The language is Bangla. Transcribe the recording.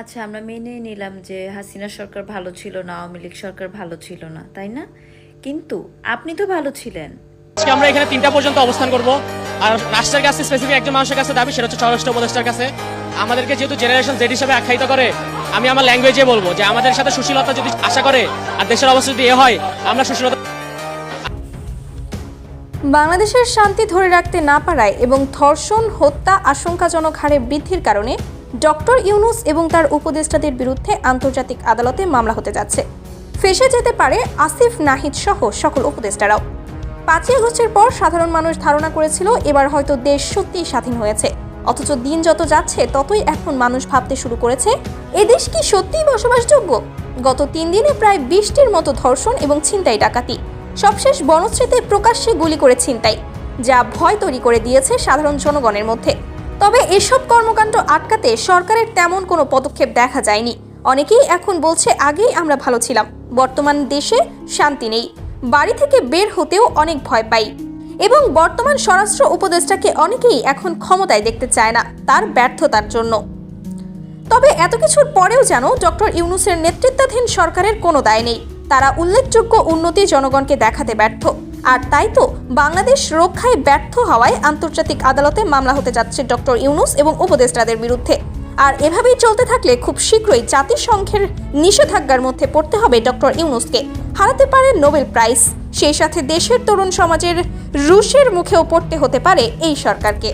আচ্ছা আমরা মেনে নিলাম যে হাসিনা সরকার ভালো ছিল না আওয়ামী লীগ সরকার ভালো ছিল না তাই না? কিন্তু আপনি তো ভালো ছিলেন। আজকে আমরা এখানে তিনটা পর্যন্ত অবস্থান করব। আর রাষ্ট্রের কাছে স্পেসিফিক একজন মানুষের কাছে দাবি সেটা হচ্ছে স্বরাষ্ট্র উপদেষ্টার কাছে। আমাদেরকে যেহেতু জেনারেশন জেড হিসেবে আখ্যায়িত করে আমি আমার ল্যাঙ্গুয়েজে বলব যে আমাদের সাথে সুশীলতা যদি আশা করে আর দেশের অবস্থা যদি এ হয় আমরা সুশীলতা বাংলাদেশের শান্তি ধরে রাখতে না পারায় এবং ধর্ষণ হত্যা আশঙ্কাজনক হারে বৃদ্ধির কারণে ডক্টর ইউনুস এবং তার উপদেষ্টাদের বিরুদ্ধে আন্তর্জাতিক আদালতে মামলা হতে যাচ্ছে। ফেসে যেতে পারে আসিফ, নাহিদ সহ সকল উপদেষ্টারাও। পাঁচই আগস্টের পর সাধারণ মানুষ ধারণা করেছিল এবার হয়তো দেশ সত্যিই স্বাধীন হয়েছে। অথচ দিন যত যাচ্ছে, ততই এখন মানুষ ভাবতে শুরু করেছে, এ দেশ কি সত্যিই বসবাসযোগ্য? গত তিন দিনে প্রায় বিশটির মতো ধর্ষণ এবং ছিনতাই ডাকাতি। সবশেষ বনশ্রীতে প্রকাশ্যে গুলি করে ছিনতাই, যা ভয় তৈরি করে দিয়েছে সাধারণ জনগণের মধ্যে। তবে এসব কর্মকাণ্ড আটকাতে সরকারের তেমন কোনো পদক্ষেপ দেখা যায়নি। অনেকেই এখন বলছে, আগেই আমরা ভালো ছিলাম। বর্তমান দেশে শান্তি নেই। বাড়ি থেকে বের হতেও অনেক ভয় পাই। এবং বর্তমান স্বরাষ্ট্র উপদেষ্টাকে অনেকেই এখন ক্ষমতায় দেখতে চায় না, তার ব্যর্থতার জন্য। তবে এত কিছুর পরেও যেন ডক্টর ইউনুসের নেতৃত্বাধীন সরকারের কোনো দায় নেই। তারা উল্লেখযোগ্য উন্নতি জনগণকে দেখাতে ব্যর্থ। আর তাই তো বাংলাদেশ রক্ষায় ব্যর্থ হওয়ায় আন্তর্জাতিক আদালতে মামলা হতে যাচ্ছে ডক্টর ইউনুস এবং উপদেষ্টাদের বিরুদ্ধে। আর এভাবেই চলতে থাকলে খুব শীঘ্রই জাতিসংঘের নিষেধাজ্ঞার মধ্যে পড়তে হবে ডক্টর ইউনুসকে। হারাতে পারে নোবেল প্রাইজ। সেই সাথে দেশের তরুণ সমাজের রুশের মুখেও পড়তে হতে পারে এই সরকারকে।